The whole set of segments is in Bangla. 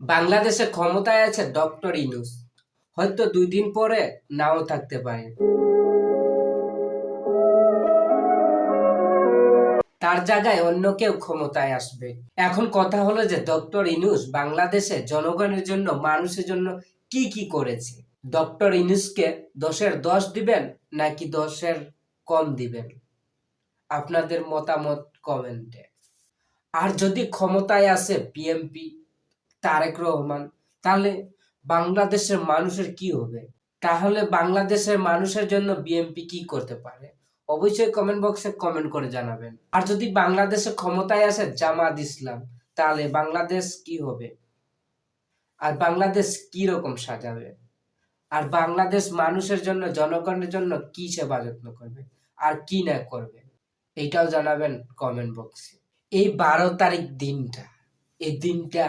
বাংলাদেশে ক্ষমতায় আছে ডক্টর ইনুস। হয়তো দুই দিন পরে নাও থাকতে পারে। তার জায়গায় অন্য কেউ ক্ষমতায় আসবে। এখন কথা হলো যে ডক্টর ইনুস বাংলাদেশে জনগণের জন্য, মানুষের জন্য কি কি করেছে? ডক্টর ইনুসকে দশের দশ দিবেন নাকি দশের কম দিবেন? আপনাদের মতামত কমেন্টে। আর যদি ক্ষমতায় আসে পিএমপি তারেক রহমান, তাহলে বাংলাদেশের মানুষের কি হবে? তাহলে বাংলাদেশের মানুষের জন্য বিএমপি কি করতে পারে? অবশ্যই কমেন্ট বক্সে কমেন্ট করে জানাবেন। আর যদি বাংলাদেশে ক্ষমতায় আসে জামাত ইসলাম, তাহলে বাংলাদেশ কি হবে? আর বাংলাদেশ কি রকম সাজাবে? আর বাংলাদেশ মানুষের জন্য, জনগণের জন্য কি সেবা যত্ন করবে? আর কি না করবে? এইটাও জানাবেন কমেন্ট বক্সে এই বারো তারিখ দিনটা, এই দিনটা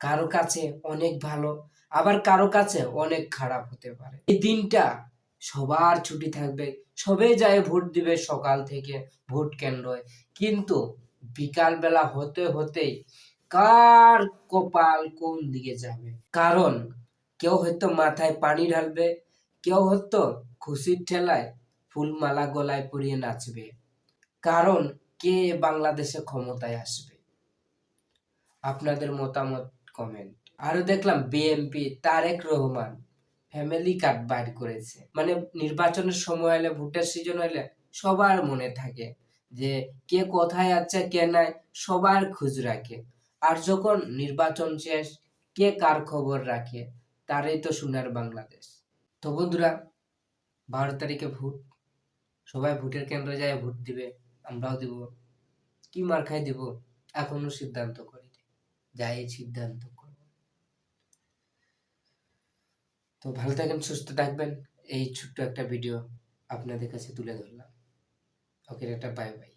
কারও কাছে অনেক ভালো, আবার কারও কাছে অনেক খারাপ হতে পারে। এই দিনটা সবার ছুটি থাকবে। সবে যায় ভোট দিবে সকাল থেকে ভোট কেন্দ্রে কিন্তু বিকাল বেলা হতে হতেই কার কপাল কোন দিকে যাবে? কারণ কেউ হয়তো মাথায় পানি ঢালবে, কেউ হয়তো খুশির ঠেলায় ফুলমালা গলায় পরিয়ে নাচবে। কারণ কে বাংলাদেশে ক্ষমতায় আসবে? আপনাদের মতামত? কমেন্ট আরও দেখলাম বিএমপি তারেক রহমান ফ্যামিলি কার্ড বাইর করেছে। মানে নির্বাচনের সময় এলে ভোটের সিজন হলে সবার মনে থাকে যে কে কোথায় আছে, কে নাই, সবার খোঁজ রাখে। আর যখন নির্বাচন শেষ, কে কার খবর রাখে, তারই তো সোনার বাংলাদেশ। তো বন্ধুরা, বারো তারিখে ভোট। সবাই ভোটের কেন্দ্রে যায়, ভোট দিবে, আমরাও দিব। কি মার খাই দিব, এখনও সিদ্ধান্ত করিনি। যাই সিদ্ধান্ত করব। তো ভালো থাকেন, সুস্থ থাকবেন। এই ছোট্ট একটা ভিডিও আপনাদের কাছে তুলে ধরলাম। ওকে একটা বাই বাই